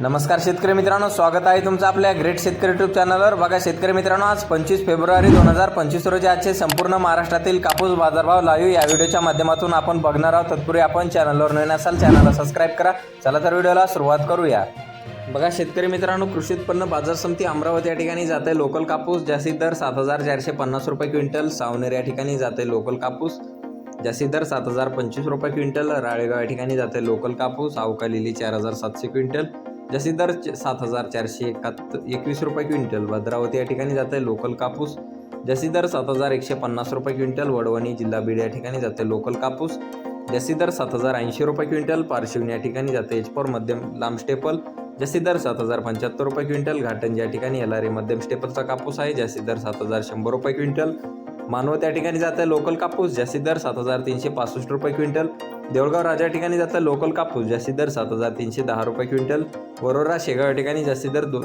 नमस्कार शेतकरी मित्रांनो स्वागत आहे तुमचं आपल्या ग्रेट शेतकरी ट्यूब चॅनलवर बघा शेतकरी मित्रांनो आज पंचवीस फेब्रुवारी दोन हजार पंचवीस रोजी आजचे संपूर्ण महाराष्ट्रातील कापूस बाजारभाव लाईव्ह या व्हिडिओच्या माध्यमातून आपण बघणार आहोत. तत्पूर्वी आपण चॅनलवर नवीन असाल चॅनलला सबस्क्राईब करा. चला तर व्हिडिओला सुरुवात करूया. बघा शेतकरी मित्रांनो कृषी उत्पन्न बाजार समिती अमरावती या ठिकाणी जाते. लोकल कापूस जास्तीत दर सात हजार चारशे पन्नास रुपये क्विंटल. सावनेर या ठिकाणी जाते लोकल कापूस जास्तीत दर सात हजार पंचवीस रुपये क्विंटल. राळेगाव या ठिकाणी जाते लोकल कापूस. अवका लिली चार हजार सातशे क्विंटल. जसे दर च- सात हजार चारशे एकाहत्तर एकवीस रुपये क्विंटल. भद्रावती या ठिकाणी जाते लोकल कापूस. जास्तीत दर सात हजार एकशे पन्नास रुपये क्विंटल वडवणी जिल्हा बीड या ठिकाणी जाते लोकल कापूस. जास्तीत दर सात हजार ऐंशी रुपये क्विंटल पारशिवनी या ठिकाणी जाते एचपोर मध्यम लांब स्टेपल जास्तीत दर सात हजार पंच्याहत्तर रुपये क्विंटल घाटन या ठिकाणी एलारी मध्यम स्टेपलचा कापूस आहे. जास्तीत दर सात हजार शंभर रुपये क्विंटल मानवत त्या ठिकाणी जातं लोकल कापूस जास्तीत दर सात हजार तीनशे पासष्ट रुपये क्विंटल. देवळगाव राजा ठिकाणी जातं लोकल कापूस जास्तीत दर सात हजार तीनशे दहा रुपये क्विंटल. वरोरा शेगाव या ठिकाणी जास्तीत दर दोन